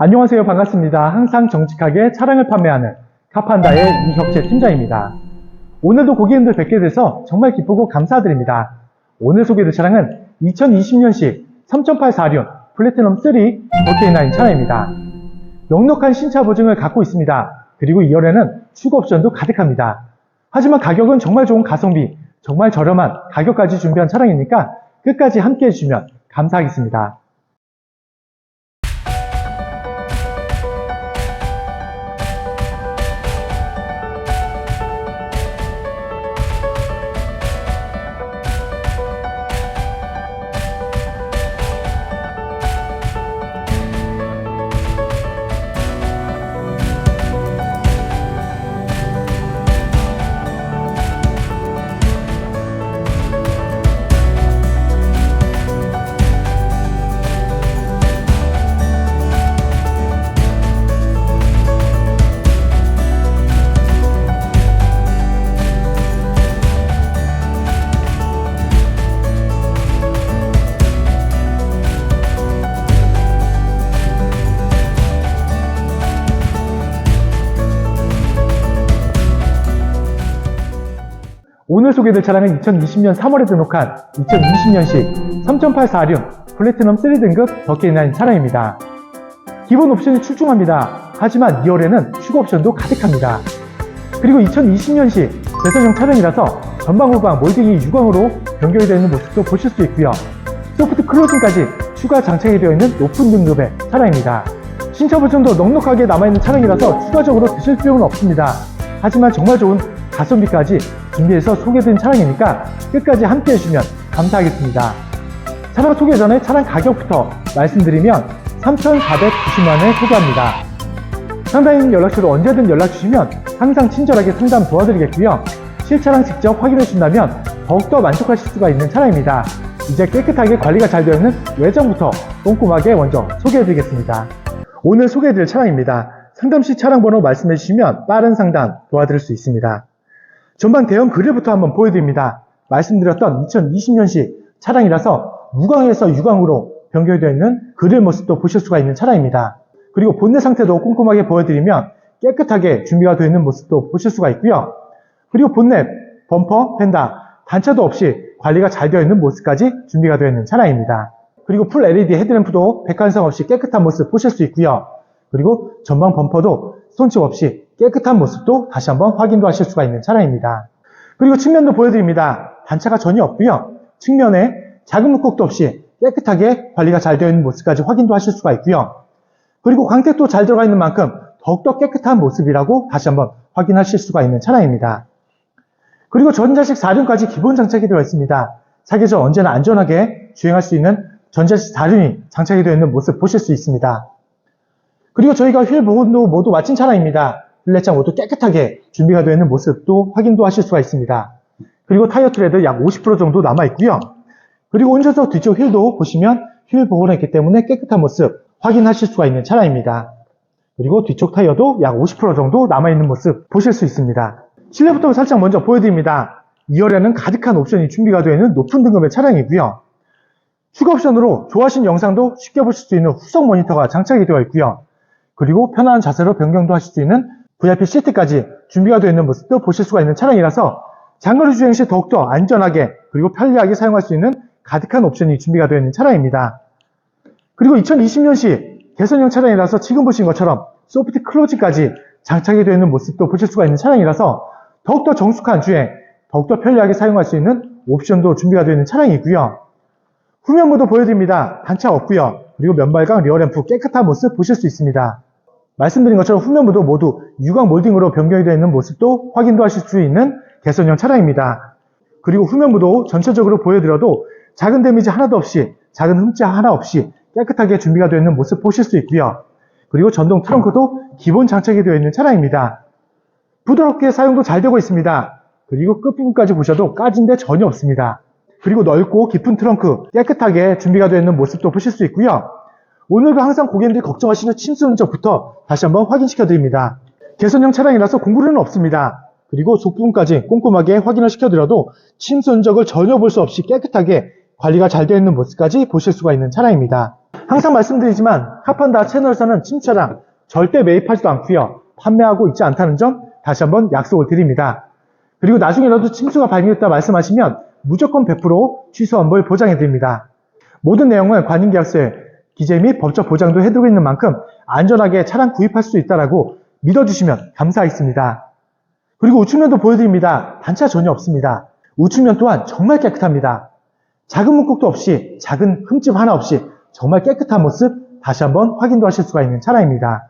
안녕하세요. 반갑습니다. 항상 정직하게 차량을 판매하는 카판다의 이혁재 팀장입니다. 오늘도 고객님들 뵙게 돼서 정말 기쁘고 감사드립니다. 오늘 소개될 차량은 2020년식 3.846 플래티넘 3 버킷9 차량입니다. 넉넉한 신차 보증을 갖고 있습니다. 그리고 2열에는 추가 옵션도 가득합니다. 하지만 가격은 정말 좋은 가성비, 정말 저렴한 가격까지 준비한 차량이니까 끝까지 함께 해주시면 감사하겠습니다. 오늘 소개될 차량은 2020년 3월에 등록한 2020년식 3.846 플래티넘 3등급 버킷9 차량입니다. 기본 옵션이 출중합니다. 하지만 2열에는 추가 옵션도 가득합니다. 그리고 2020년식 대선형 차량이라서 전방 후방 몰딩이 유광으로 변경이 되어 있는 모습도 보실 수 있고요. 소프트 클로징까지 추가 장착이 되어 있는 높은 등급의 차량입니다. 신차 보증도 넉넉하게 남아있는 차량이라서 추가적으로 드실 필요는 없습니다. 하지만 정말 좋은 가성비까지 준비해서 소개된 차량이니까 끝까지 함께 해주시면 감사하겠습니다. 차량 소개 전에 차량 가격부터 말씀드리면 3,490만원에 소개합니다. 상담인 연락처로 언제든 연락 주시면 항상 친절하게 상담 도와드리겠고요. 실차량 직접 확인해 주신다면 더욱더 만족하실 수가 있는 차량입니다. 이제 깨끗하게 관리가 잘 되어 있는 외장부터 꼼꼼하게 먼저 소개해 드리겠습니다. 오늘 소개해 드릴 차량입니다. 상담 시 차량 번호 말씀해 주시면 빠른 상담 도와드릴 수 있습니다. 전방 대형 그릴부터 한번 보여드립니다. 말씀드렸던 2020년식 차량이라서 무광에서 유광으로 변경되어 있는 그릴 모습도 보실 수가 있는 차량입니다. 그리고 본넷 상태도 꼼꼼하게 보여드리면 깨끗하게 준비가 되어 있는 모습도 보실 수가 있고요. 그리고 본넷, 범퍼, 펜다, 단차도 없이 관리가 잘 되어 있는 모습까지 준비가 되어 있는 차량입니다. 그리고 풀 LED 헤드램프도 백한성 없이 깨끗한 모습 보실 수 있고요. 그리고 전방 범퍼도 손집 없이 깨끗한 모습도 다시 한번 확인도 하실 수가 있는 차량입니다. 그리고 측면도 보여드립니다. 단차가 전혀 없고요. 측면에 작은 물폭도 없이 깨끗하게 관리가 잘 되어 있는 모습까지 확인도 하실 수가 있고요. 그리고 광택도 잘 들어가 있는 만큼 더욱더 깨끗한 모습이라고 다시 한번 확인하실 수가 있는 차량입니다. 그리고 전자식 4륜까지 기본 장착이 되어 있습니다. 사계절 언제나 안전하게 주행할 수 있는 전자식 4륜이 장착이 되어 있는 모습 보실 수 있습니다. 그리고 저희가 휠 보온도 모두 마친 차량입니다. 휠렛장 모두 깨끗하게 준비가 되어 있는 모습도 확인도 하실 수가 있습니다. 그리고 타이어 트레드 약 50% 정도 남아 있고요. 그리고 운전석 뒤쪽 휠도 보시면 휠 보호를 했기 때문에 깨끗한 모습 확인하실 수가 있는 차량입니다. 그리고 뒤쪽 타이어도 약 50% 정도 남아있는 모습 보실 수 있습니다. 실내부터 살짝 먼저 보여드립니다. 2열에는 가득한 옵션이 준비가 되어 있는 높은 등급의 차량이고요. 추가 옵션으로 좋아하신 영상도 쉽게 보실 수 있는 후속 모니터가 장착이 되어 있고요. 그리고 편안한 자세로 변경도 하실 수 있는 VIP 시트까지 준비가 되어 있는 모습도 보실 수가 있는 차량이라서 장거리 주행 시 더욱더 안전하게 그리고 편리하게 사용할 수 있는 가득한 옵션이 준비가 되어 있는 차량입니다. 그리고 2020년식 개선형 차량이라서 지금 보신 것처럼 소프트 클로즈까지 장착이 되어 있는 모습도 보실 수가 있는 차량이라서 더욱더 정숙한 주행, 더욱더 편리하게 사용할 수 있는 옵션도 준비가 되어 있는 차량이고요. 후면부도 보여드립니다. 단차 없고요. 그리고 면발광 리어램프 깨끗한 모습 보실 수 있습니다. 말씀드린 것처럼 후면부도 모두 유광 몰딩으로 변경이 되어 있는 모습도 확인도 하실 수 있는 개선형 차량입니다. 그리고 후면부도 전체적으로 보여드려도 작은 데미지 하나도 없이 작은 흠자 하나 없이 깨끗하게 준비가 되어 있는 모습 보실 수 있고요. 그리고 전동 트렁크도 기본 장착이 되어 있는 차량입니다. 부드럽게 사용도 잘 되고 있습니다. 그리고 끝부분까지 보셔도 까진 데 전혀 없습니다. 그리고 넓고 깊은 트렁크 깨끗하게 준비가 되어 있는 모습도 보실 수 있고요. 오늘도 항상 고객님들이 걱정하시는 침수 흔적부터 다시 한번 확인시켜 드립니다. 개선형 차량이라서 공구류는 없습니다. 그리고 속부분까지 꼼꼼하게 확인을 시켜드려도 침수 흔적을 전혀 볼 수 없이 깨끗하게 관리가 잘 되어 있는 모습까지 보실 수가 있는 차량입니다. 항상 말씀드리지만 카판다 채널에서는 침차량 절대 매입하지도 않고요. 판매하고 있지 않다는 점 다시 한번 약속을 드립니다. 그리고 나중에라도 침수가 발생했다 말씀하시면 무조건 100% 취소 환불 보장해 드립니다. 모든 내용을 관인계약서에 기재 및 법적 보장도 해두고 있는 만큼 안전하게 차량 구입할 수 있다라고 믿어주시면 감사하겠습니다. 그리고 우측면도 보여드립니다. 단차 전혀 없습니다. 우측면 또한 정말 깨끗합니다. 작은 문콕도 없이 작은 흠집 하나 없이 정말 깨끗한 모습 다시 한번 확인도 하실 수가 있는 차량입니다.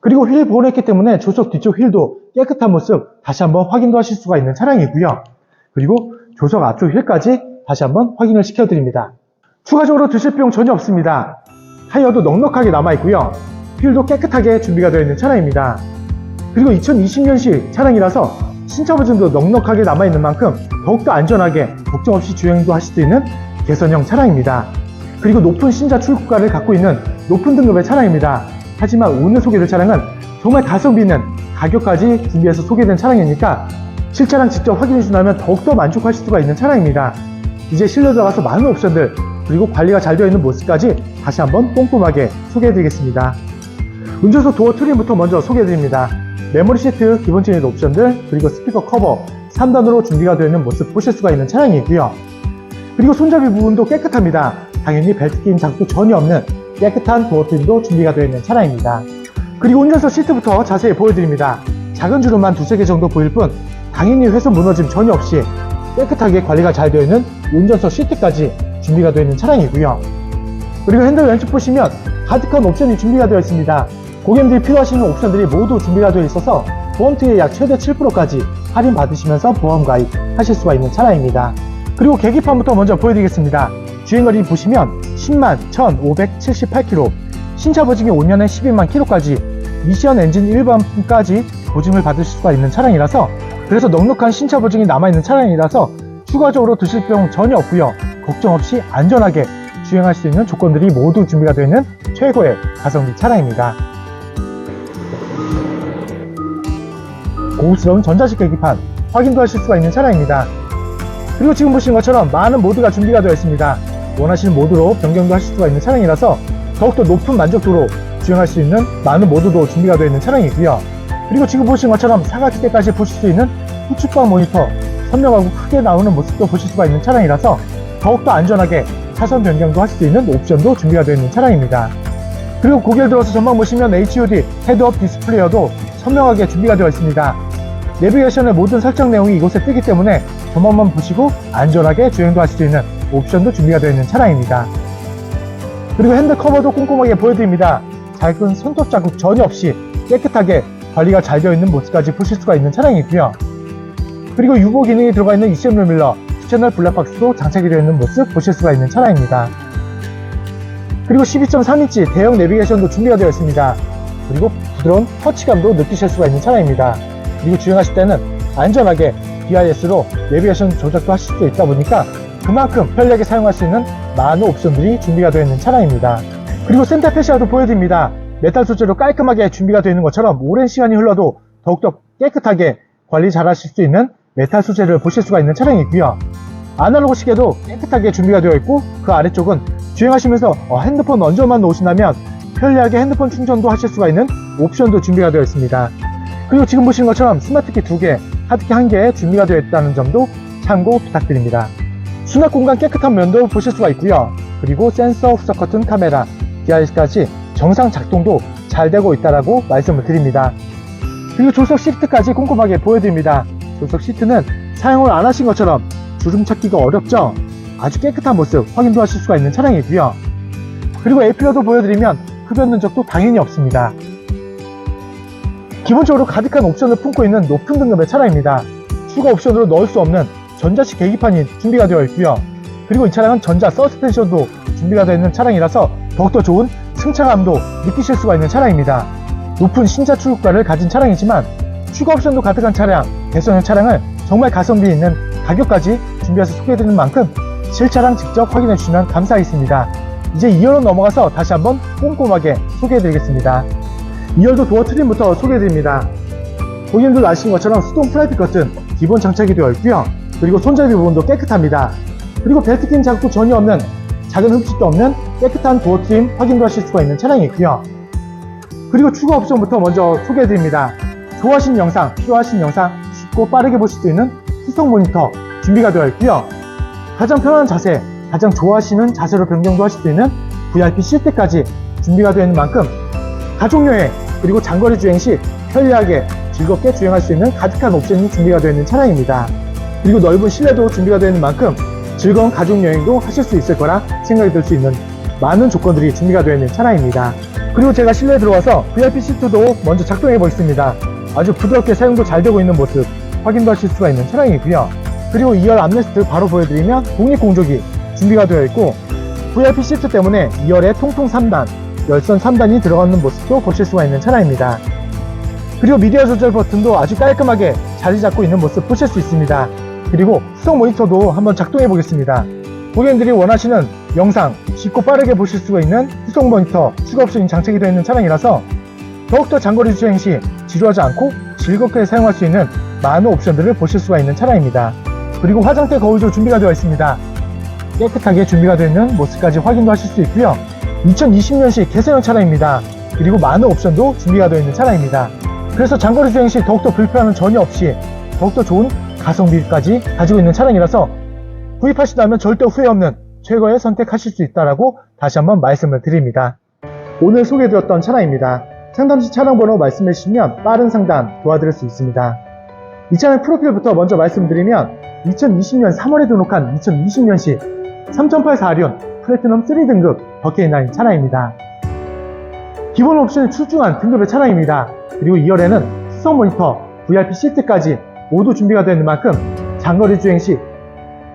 그리고 휠 보온했기 때문에 조석 뒤쪽 휠도 깨끗한 모습 다시 한번 확인도 하실 수가 있는 차량이고요. 그리고 조석 앞쪽 휠까지 다시 한번 확인을 시켜드립니다. 추가적으로 드실 비용 전혀 없습니다. 타이어도 넉넉하게 남아있고요. 휠도 깨끗하게 준비가 되어 있는 차량입니다. 그리고 2020년식 차량이라서 신차 보증도 넉넉하게 남아있는 만큼 더욱더 안전하게 걱정 없이 주행도 하실 수 있는 개선형 차량입니다. 그리고 높은 신차 출고가를 갖고 있는 높은 등급의 차량입니다. 하지만 오늘 소개될 차량은 정말 가성비 있는 가격까지 준비해서 소개된 차량이니까 실차량 직접 확인해 주신다면 더욱더 만족하실 수가 있는 차량입니다. 이제 실내 들어가서 많은 옵션들 그리고 관리가 잘 되어 있는 모습까지 다시 한번 꼼꼼하게 소개해 드리겠습니다. 운전석 도어 트림부터 먼저 소개해 드립니다. 메모리 시트 기본적인 옵션들 그리고 스피커 커버 3단으로 준비가 되어 있는 모습 보실 수가 있는 차량이고요. 그리고 손잡이 부분도 깨끗합니다. 당연히 벨트 끼임 작도 전혀 없는 깨끗한 도어 트림도 준비가 되어 있는 차량입니다. 그리고 운전석 시트부터 자세히 보여드립니다. 작은 주름만 두세 개 정도 보일 뿐 당연히 훼손 무너짐 전혀 없이 깨끗하게 관리가 잘 되어 있는 운전석 시트까지 준비가 되어 있는 차량이고요. 그리고 핸들 왼쪽 보시면 가득한 옵션이 준비가 되어 있습니다. 고객님들이 필요하시는 옵션들이 모두 준비가 되어 있어서 보험투에 약 최대 7%까지 할인 받으시면서 보험 가입 하실 수가 있는 차량입니다. 그리고 계기판부터 먼저 보여드리겠습니다. 주행거리 보시면 10만 1578km, 신차 보증이 5년에 12만 km까지 미션 엔진 1번까지 보증을 받으실 수가 있는 차량이라서 그래서 넉넉한 신차 보증이 남아있는 차량이라서 추가적으로 드실 비용 전혀 없고요. 걱정 없이 안전하게 주행할 수 있는 조건들이 모두 준비가 되어 있는 최고의 가성비 차량입니다. 고급스러운 전자식 계기판 확인도 하실 수가 있는 차량입니다. 그리고 지금 보시는 것처럼 많은 모드가 준비가 되어 있습니다. 원하시는 모드로 변경도 하실 수가 있는 차량이라서 더욱더 높은 만족도로 주행할 수 있는 많은 모드도 준비가 되어 있는 차량이고요. 그리고 지금 보시는 것처럼 사각지대까지 보실 수 있는 후측방 모니터 선명하고 크게 나오는 모습도 보실 수가 있는 차량이라서 더욱더 안전하게 차선 변경도 할 수 있는 옵션도 준비가 되어 있는 차량입니다. 그리고 고개를 들어서 전방 보시면 HUD 헤드업 디스플레이어도 선명하게 준비가 되어 있습니다. 내비게이션의 모든 설정 내용이 이곳에 뜨기 때문에 전방만 보시고 안전하게 주행도 하실 수 있는 옵션도 준비가 되어 있는 차량입니다. 그리고 핸들 커버도 꼼꼼하게 보여드립니다. 작은 손톱 자국 전혀 없이 깨끗하게 관리가 잘 되어 있는 모습까지 보실 수가 있는 차량이고요. 그리고 유보 기능이 들어가 있는 20mm 채널 블랙박스도 장착이 되어 있는 모습 보실 수가 있는 차량입니다. 그리고 12.3인치 대형 내비게이션도 준비가 되어 있습니다. 그리고 부드러운 터치감도 느끼실 수가 있는 차량입니다. 그리고 주행하실 때는 안전하게 BIS로 내비게이션 조작도 하실 수 있다 보니까 그만큼 편리하게 사용할 수 있는 많은 옵션들이 준비가 되어 있는 차량입니다. 그리고 센터 패시아도 보여드립니다. 메탈 소재로 깔끔하게 준비가 되어 있는 것처럼 오랜 시간이 흘러도 더욱더 깨끗하게 관리 잘 하실 수 있는 메탈 소재를 보실 수가 있는 차량이고요. 아날로그 시계도 깨끗하게 준비가 되어 있고 그 아래쪽은 주행하시면서 어, 핸드폰 얹어만 놓으신다면 편리하게 핸드폰 충전도 하실 수가 있는 옵션도 준비가 되어 있습니다. 그리고 지금 보시는 것처럼 스마트키 2개, 하드키 1개 준비가 되어 있다는 점도 참고 부탁드립니다. 수납 공간 깨끗한 면도 보실 수가 있고요. 그리고 센서 후석 커튼 카메라, DRS까지 정상 작동도 잘 되고 있다라고 말씀을 드립니다. 그리고 조석 시트까지 꼼꼼하게 보여드립니다. 조석 시트는 사용을 안 하신 것처럼 주름 찾기가 어렵죠? 아주 깨끗한 모습 확인도 하실 수가 있는 차량이고요. 그리고 에이필러도 보여드리면 흡연 흔적도 당연히 없습니다. 기본적으로 가득한 옵션을 품고 있는 높은 등급의 차량입니다. 추가 옵션으로 넣을 수 없는 전자식 계기판이 준비가 되어 있고요. 그리고 이 차량은 전자 서스펜션도 준비가 되어 있는 차량이라서 더욱더 좋은 승차감도 느끼실 수가 있는 차량입니다. 높은 신차 출고가를 가진 차량이지만 추가 옵션도 가득한 차량, 대성형 차량을 정말 가성비 있는 가격까지 준비해서 소개해드리는 만큼 실차량 직접 확인해 주시면 감사하겠습니다. 이제 2열로 넘어가서 다시 한번 꼼꼼하게 소개해드리겠습니다. 2열도 도어 트림부터 소개해드립니다. 고객님들 아시는 것처럼 수동 프라이빗 커튼 기본 장착이 되어 있고요. 그리고 손잡이 부분도 깨끗합니다. 그리고 벨트 끼임 자국도 전혀 없는 작은 흠집도 없는 깨끗한 도어 트림 확인도 하실 수가 있는 차량이고요. 그리고 추가 옵션부터 먼저 소개해드립니다. 좋아하시는 영상, 필요하신 영상 쉽고 빠르게 보실 수 있는 수성 모니터 준비가 되어 있고요. 가장 편안한 자세, 가장 좋아하시는 자세로 변경도 하실 수 있는 VIP 시트까지 준비가 되어 있는 만큼 가족여행 그리고 장거리 주행 시 편리하게 즐겁게 주행할 수 있는 가득한 옵션이 준비가 되어 있는 차량입니다. 그리고 넓은 실내도 준비가 되어 있는 만큼 즐거운 가족여행도 하실 수 있을 거라 생각이 들 수 있는 많은 조건들이 준비가 되어 있는 차량입니다. 그리고 제가 실내에 들어와서 VIP 시트도 먼저 작동해 보겠습니다. 아주 부드럽게 사용도 잘 되고 있는 모습 확인도 하실 수가 있는 차량이고요. 그리고 2열 암레스트 바로 보여드리면 독립공조기 준비가 되어 있고 VIP 시트 때문에 2열에 통통 3단, 열선 3단이 들어가는 모습도 보실 수가 있는 차량입니다. 그리고 미디어 조절 버튼도 아주 깔끔하게 자리 잡고 있는 모습 보실 수 있습니다. 그리고 수성 모니터도 한번 작동해 보겠습니다. 고객님들이 원하시는 영상 쉽고 빠르게 보실 수가 있는 수성 모니터 추가 옵션이 장착이 되어 있는 차량이라서 더욱더 장거리 주행 시 지루하지 않고 즐겁게 사용할 수 있는 많은 옵션들을 보실 수가 있는 차량입니다. 그리고 화장대 거울도 준비가 되어 있습니다. 깨끗하게 준비가 되어 있는 모습까지 확인도 하실 수 있고요. 2020년식 개선형 차량입니다. 그리고 많은 옵션도 준비가 되어 있는 차량입니다. 그래서 장거리 주행 시 더욱더 불편함은 전혀 없이 더욱더 좋은 가성비까지 가지고 있는 차량이라서 구입하신다면 절대 후회 없는 최고의 선택하실 수 있다라고 다시 한번 말씀을 드립니다. 오늘 소개해드렸던 차량입니다. 상담 시 차량 번호 말씀해 주시면 빠른 상담 도와드릴 수 있습니다. 이 차량 프로필부터 먼저 말씀드리면 2020년 3월에 등록한 2020년식 3840 플래티넘 3등급 버케인라인 차량입니다. 기본 옵션이 출중한 등급의 차량입니다. 그리고 2열에는 수성 모니터, VIP 시트까지 모두 준비가 되어 있는 만큼 장거리 주행 시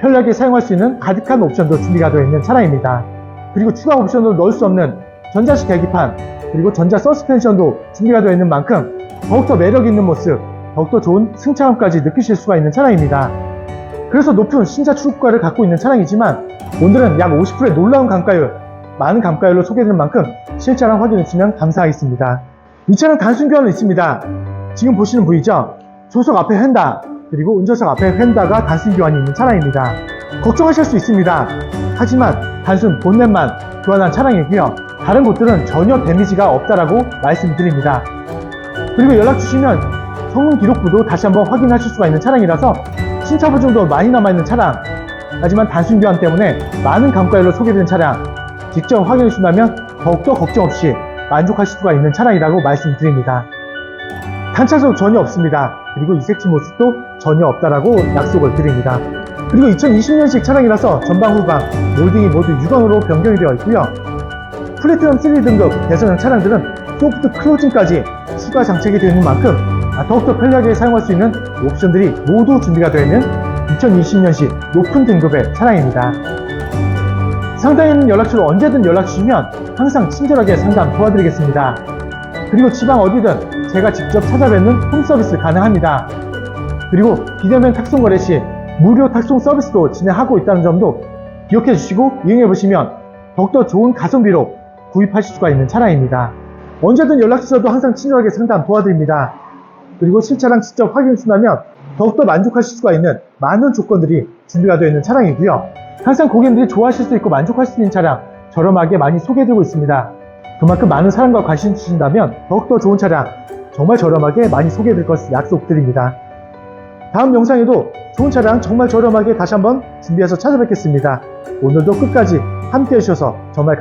편리하게 사용할 수 있는 가득한 옵션도 준비가 되어 있는 차량입니다. 그리고 추가 옵션도 넣을 수 없는 전자식 계기판, 그리고 전자 서스펜션도 준비가 되어 있는 만큼 더욱더 매력 있는 모습, 더욱더 좋은 승차감까지 느끼실 수가 있는 차량입니다. 그래서 높은 신차 출고가를 갖고 있는 차량이지만 오늘은 약 50%의 놀라운 감가율, 많은 감가율로 소개해드린 만큼 실차량 확인해 주시면 감사하겠습니다. 이 차량 단순 교환은 있습니다. 지금 보시는 부위죠? 조석 앞에 휀다, 그리고 운전석 앞에 휀다가 단순 교환이 있는 차량입니다. 걱정하실 수 있습니다. 하지만 단순 본넷만 교환한 차량이고요. 다른 곳들은 전혀 데미지가 없다라고 말씀드립니다. 그리고 연락 주시면 성능 기록부도 다시 한번 확인하실 수가 있는 차량이라서 신차 보증도 많이 남아있는 차량 하지만 단순 교환 때문에 많은 감가율로 소개된 차량 직접 확인해 주신다면 더욱더 걱정 없이 만족하실 수가 있는 차량이라고 말씀드립니다. 단차도 전혀 없습니다. 그리고 이색치 모습도 전혀 없다라고 약속을 드립니다. 그리고 2020년식 차량이라서 전방 후방 몰딩이 모두 유광으로 변경이 되어 있고요. 플래티넘 3 등급 대전형 차량들은 소프트 클로징까지 추가 장착이 되어 있는 만큼 아, 더욱더 편리하게 사용할 수 있는 옵션들이 모두 준비가 되어 있는 2020년식 높은 등급의 차량입니다. 있는 연락처로 언제든 연락 주시면 항상 친절하게 상담 도와드리겠습니다. 그리고 지방 어디든 제가 직접 찾아뵙는 홈 서비스 가능합니다. 그리고 비대면 탁송 거래 시 무료 탁송 서비스도 진행하고 있다는 점도 기억해 주시고 이용해 보시면 더욱더 좋은 가성비로 구입하실 수가 있는 차량입니다. 언제든 연락 주셔도 항상 친절하게 상담 도와드립니다. 그리고 실차량 직접 확인해 주신다면 더욱더 만족하실 수가 있는 많은 조건들이 준비가 되어 있는 차량이고요. 항상 고객님들이 좋아하실 수 있고 만족할 수 있는 차량 저렴하게 많이 소개해드리고 있습니다. 그만큼 많은 사랑과 관심 주신다면 더욱더 좋은 차량 정말 저렴하게 많이 소개해드릴 것을 약속드립니다. 다음 영상에도 좋은 차량 정말 저렴하게 다시 한번 준비해서 찾아뵙겠습니다. 오늘도 끝까지 함께 해주셔서 정말